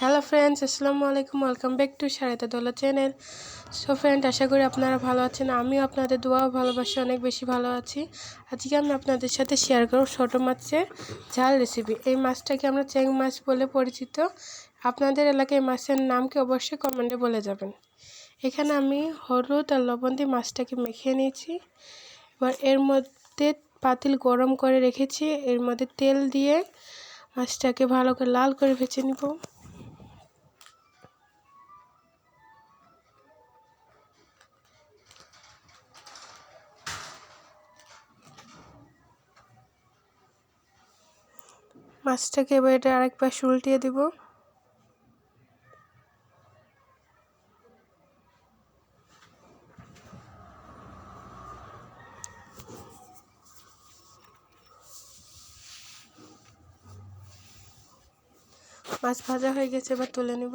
Hello friends আসসালামু আলাইকুম welcome back to সারাতে দোলা চ্যানেল সো ফ্রেন্ড আশা করি আপনারা ভালো আছেন, আমিও আপনাদের দোয়া ভালোবাসি অনেক বেশি ভালো আছি। আজকে আমি আপনাদের সাথে শেয়ার করব ছোটো মাছের ঝাল রেসিপি এই মাছটাকে আমরা চেং মাছ বলে পরিচিত। আপনাদের এলাকায় মাছের নামকে অবশ্যই কমেন্টে বলে যাবেন। এখানে আমি হলুদ আর লবণ দিয়ে মাছটাকে মেখে নিয়েছি। এবার এর মধ্যে পাতিল গরম করে রেখেছি। এর মধ্যে তেল দিয়ে মাছটাকে ভালো করে লাল করে ভেজে নিব। মাছটাকে এবার এটা আরেকবার উল্টিয়ে দিব। মাছ ভাজা হয়ে গেছে, এবার তুলে নিব।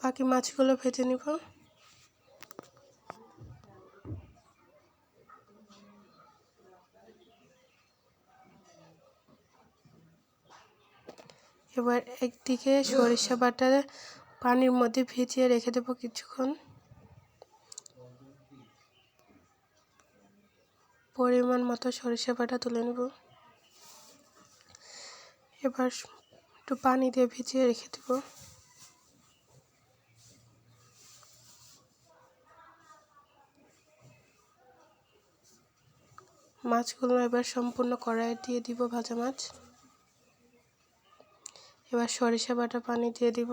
বাকি মাছগুলো ভেজে নিব। এবার একদিকে সরিষা বাটা পানির মধ্যে ভিজিয়ে রেখে দেবো কিছুক্ষণ। পরিমাণ মতো সরিষা বাটা তুলে নেব। এবার একটু পানি দিয়ে ভিজিয়ে রেখে দেব। মাছগুলো এবার সম্পূর্ণ কড়াইয়ে দিয়ে দিব ভাজা মাছ। এবার সরিষা বাটা পানি দিয়ে দিব।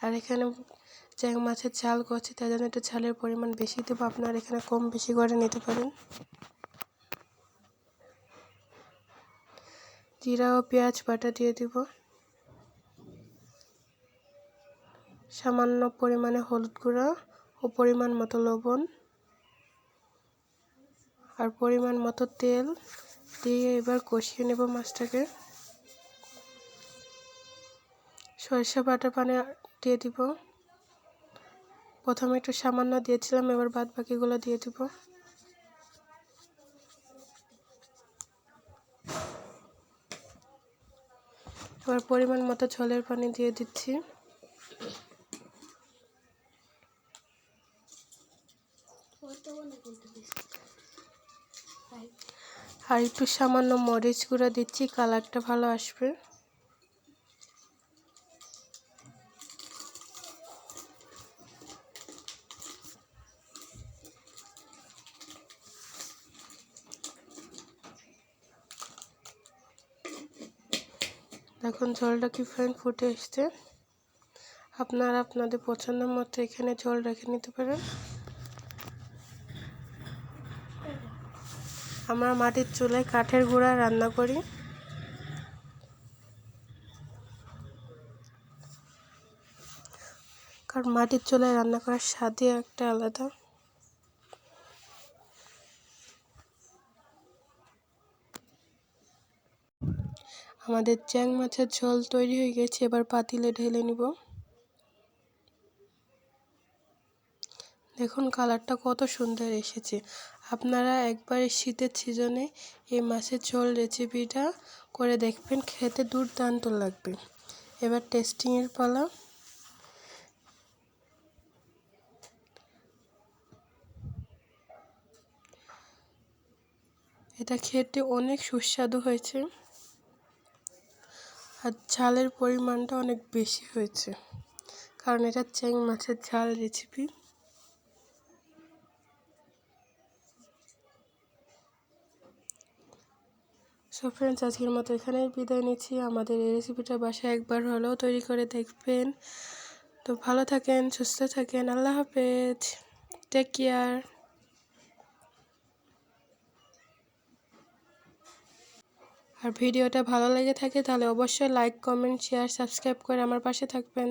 আর এখানে চ্যাং মাছের ঝাল করছি, তাই জন্য একটু ঝালের পরিমাণ বেশি দেবো। আপনার এখানে কম বেশি করে নিতে পারেন। জিরা ও পেঁয়াজ বাটা দিয়ে দিব। সামান্য পরিমাণে হলুদ গুঁড়া ও পরিমাণ মতো লবণ। আর পরিমাণ মতো তেল দিয়ে এবার কষিয়ে নেব মাছটাকে। সরিষা বাটা পানি দিয়ে দিব। প্রথমে একটু সামান্য দিয়েছিলাম, এবার বাদ বাকিগুলো দিয়ে দিব। এবার পরিমাণ মতো ঝোলের পানি দিয়ে দিচ্ছি। আর একটু সামান্য মরিচ গুঁড়া দিচ্ছি, কালারটা ভালো আসবে। দেখুন ঝোলটা কি ফ্রেন্ড ফুটে এসছে? আপনারা আপনাদের পছন্দ মতো এখানে ঝোল রেখে নিতে পারেন। আমরা মাটির চুলায় কাঠের গুঁড়া রান্না করি। কারণ মাটির চুলায় রান্না করার স্বাদই একটা আলাদা। আমাদের চ্যাং মাছের ঝোল তৈরি হয়ে গেছে, এবার পাতিলে ঢেলে নিব। দেখুন কালারটা কত সুন্দর এসেছে। আপনারা একবার শীতের সিজনে এই মাছের ঝোল রেসিপিটা করে দেখবেন, খেতে দুর্দান্ত লাগবে। এবার টেস্টিংয়ের পালা। এটা খেতে অনেক সুস্বাদু হয়েছে। আর ঝালের পরিমাণটা অনেক বেশি হয়েছে। কারণ এটা চ্যাং মাছের ঝাল রেসিপি সো ফ্রেন্ডস আজকের মতো এখানেই বিদায় নিচ্ছি। আমাদের এই রেসিপিটা বাসায় একবার হলেও তৈরি করে দেখবেন। তো ভালো থাকেন, সুস্থ থাকেন, আল্লাহ হাফেজ। টেক কেয়ার আর ভিডিওটা ভালো লেগে থাকে তাহলে অবশ্যই লাইক কমেন্ট শেয়ার সাবস্ক্রাইব করে আমার পাশে থাকবেন।